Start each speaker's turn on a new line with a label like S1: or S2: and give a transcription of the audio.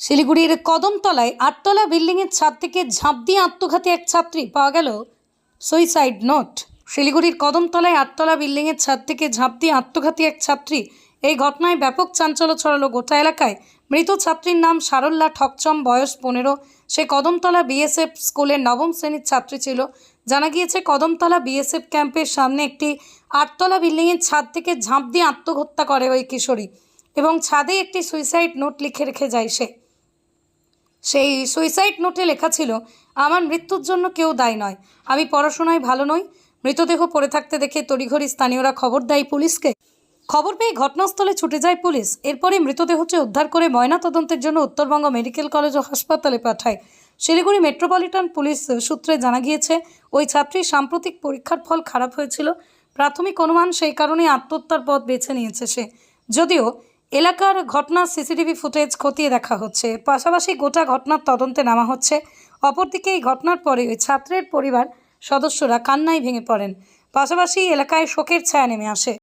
S1: শিলিগুড়ির কদমতলায় আটতলা বিল্ডিংয়ের ছাদ থেকে ঝাঁপ দিয়ে আত্মঘাতী এক ছাত্রী পাওয়া গেল সুইসাইড নোট। শিলিগুড়ির কদমতলায় আটতলা বিল্ডিংয়ের ছাদ থেকে ঝাঁপ দিয়ে আত্মঘাতী এক ছাত্রী। এই ঘটনায় ব্যাপক চাঞ্চল্য ছড়ালো গোটা এলাকায়। মৃত ছাত্রীর নাম সারল্লা ঠকচম, বয়স পনেরো। সে কদমতলা বিএসএফ স্কুলের নবম শ্রেণির ছাত্রী ছিল। জানা গিয়েছে, কদমতলা বিএসএফ ক্যাম্পের সামনে একটি আটতলা বিল্ডিংয়ের ছাদ থেকে ঝাঁপ দিয়ে আত্মহত্যা করে ওই কিশোরী এবং ছাদে একটি সুইসাইড নোট লিখে রেখে যায় সে। সেই সুইসাইড নোটে লেখা ছিল, আমার মৃত্যুর জন্য কেউ দায়ী নয়। আমি পড়াশোনায় ভালো নই। মৃতদেহ পড়ে থাকতে দেখে তড়িঘড়ি স্থানীয়রা খবর দেয় পুলিশকে। খবর পেয়ে ঘটনাস্থলে ছুটে যায় পুলিশ। এরপরে মৃতদেহটি উদ্ধার করে ময়নাতদন্তের জন্য উত্তরবঙ্গ মেডিকেল কলেজ ও হাসপাতালে পাঠায়। শিলিগুড়ি মেট্রোপলিটন পুলিশ সূত্রে জানা গিয়েছে, ওই ছাত্রীর সাম্প্রতিক পরীক্ষার ফল খারাপ হয়েছিল। প্রাথমিক অনুমান সেই কারণেই আত্মহত্যার পথ বেছে নিয়েছে সে। যদিও এলাকার ঘটনার সিসিটিভি ফুটেজ খতিয়ে দেখা হচ্ছে। পাশাপাশি গোটা ঘটনার তদন্তে নামা হচ্ছে। অপরদিকে এই ঘটনার পরে ওই ছাত্রের পরিবার সদস্যরা কান্নায় ভেঙে পড়েন। পাশাপাশি এলাকায় শোকের ছায়া নেমে আসে।